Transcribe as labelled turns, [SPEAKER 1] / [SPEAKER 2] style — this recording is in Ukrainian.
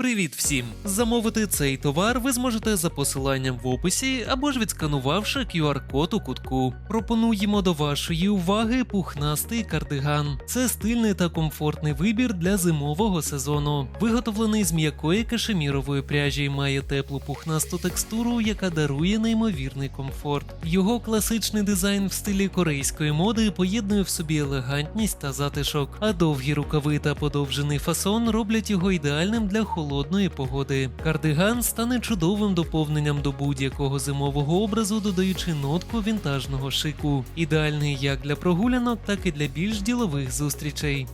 [SPEAKER 1] Привіт всім! Замовити цей товар ви зможете за посиланням в описі або ж відсканувавши QR-код у кутку. Пропонуємо до вашої уваги пухнастий кардиган. Це стильний та комфортний вибір для зимового сезону. Виготовлений з м'якої кашемірової пряжі, має теплу пухнасту текстуру, яка дарує неймовірний комфорт. Його класичний дизайн в стилі корейської моди поєднує в собі елегантність та затишок, а довгі рукави та подовжений фасон роблять його ідеальним для холодної погоди. Кардиган стане чудовим доповненням до будь-якого зимового образу, додаючи нотку вінтажного шику. Ідеальний як для прогулянок, так і для більш ділових зустрічей.